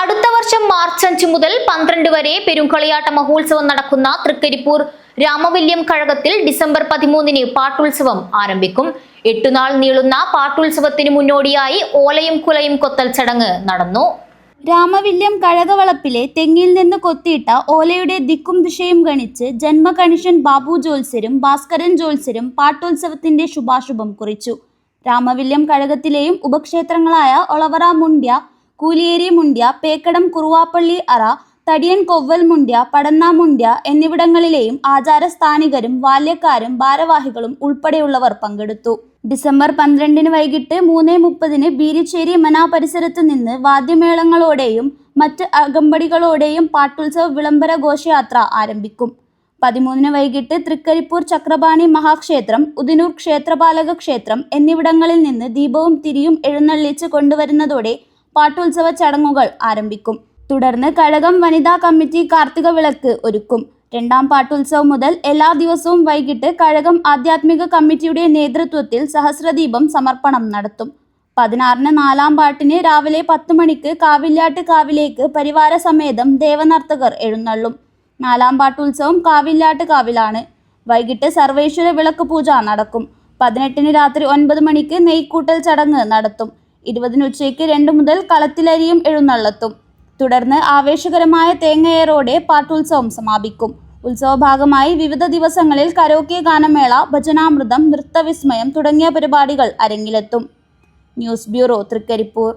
അടുത്ത വർഷം മാർച്ച് അഞ്ച് മുതൽ പന്ത്രണ്ട് വരെ പെരുങ്കളിയാട്ട മഹോത്സവം നടക്കുന്ന തൃക്കരിപ്പൂർ രാമവല്യം കഴകത്തിൽ ഡിസംബർ പതിമൂന്നിന് പാട്ടുത്സവം ആരംഭിക്കും. എട്ടുനാൾ നീളുന്ന പാട്ടുത്സവത്തിന് മുന്നോടിയായി ഓലയും കുലയും കൊത്തൽ ചടങ്ങ് നടന്നു. രാമവില്യം കഴകവളപ്പിലെ തെങ്ങിൽ നിന്ന് കൊത്തിയിട്ട ഓലയുടെ ദിക്കും ദിശയും ഗണിച്ച് ജന്മകണിഷൻ ബാബു ജോത്സരും ഭാസ്കരൻ ജോത്സരും പാട്ടോത്സവത്തിന്റെ ശുഭാശുഭം കുറിച്ചു. രാമവില്യം കഴകത്തിലെയും ഉപക്ഷേത്രങ്ങളായ ഒളവറ മുണ്ട്യ കൂലിയേരി മുണ്ട്യ പേക്കടം കുറുവാപ്പള്ളി അറ തടിയൻ കൊവ്വൽ മുണ്ട്യ പടന്ന മുണ്ട്യ എന്നിവിടങ്ങളിലെയും ആചാരസ്ഥാനികരും ബാല്യക്കാരും ഭാരവാഹികളും ഉൾപ്പെടെയുള്ളവർ പങ്കെടുത്തു. ഡിസംബർ പന്ത്രണ്ടിന് വൈകിട്ട് മൂന്ന് മുപ്പതിന് ബീരിച്ചേരി മന പരിസരത്ത് നിന്ന് വാദ്യമേളങ്ങളോടെയും മറ്റ് അകമ്പടികളോടെയും പാട്ടുത്സവ വിളംബര ഘോഷയാത്ര ആരംഭിക്കും. പതിമൂന്നിന് വൈകിട്ട് തൃക്കരിപ്പൂർ ചക്രപാണി മഹാക്ഷേത്രം ഉദിനൂർ ക്ഷേത്രപാലക ക്ഷേത്രം എന്നിവിടങ്ങളിൽ നിന്ന് ദീപവും തിരിയും എഴുന്നള്ളിച്ച് കൊണ്ടുവരുന്നതോടെ പാട്ടുത്സവ ചടങ്ങുകൾ ആരംഭിക്കും. തുടർന്ന് കഴകം വനിതാ കമ്മിറ്റി കാർത്തിക വിളക്ക് ഒരുക്കും. രണ്ടാം പാട്ടുത്സവം മുതൽ എല്ലാ ദിവസവും വൈകിട്ട് കഴകം ആധ്യാത്മിക കമ്മിറ്റിയുടെ നേതൃത്വത്തിൽ സഹസ്രദീപം സമർപ്പണം നടത്തും. പതിനാറിന് നാലാം പാട്ടിന് രാവിലെ പത്ത് മണിക്ക് കാവില്ലാട്ട് കാവിലേക്ക് പരിവാര സമേതം ദേവനർത്തകർ എഴുന്നള്ളും. നാലാം പാട്ടുത്സവം കാവില്ലാട്ട് കാവിലാണ്. വൈകിട്ട് സർവേശ്വര വിളക്ക് പൂജ നടക്കും. പതിനെട്ടിന് രാത്രി ഒൻപത് മണിക്ക് നെയ്ക്കൂട്ടൽ ചടങ്ങ് നടത്തും. ഇരുപതിന് ഉച്ചയ്ക്ക് രണ്ട് മുതൽ കളത്തിലരിയും എഴുന്നള്ളത്തും. തുടർന്ന് ആവേശകരമായ തേങ്ങയേറോടെ പാട്ടുത്സവം സമാപിക്കും. ഉത്സവ ഭാഗമായി വിവിധ ദിവസങ്ങളിൽ കരോക്കെ ഗാനമേള ഭജനാമൃതം നൃത്തവിസ്മയം തുടങ്ങിയ പരിപാടികൾ അരങ്ങിലെത്തും. News bureau Trikaripur.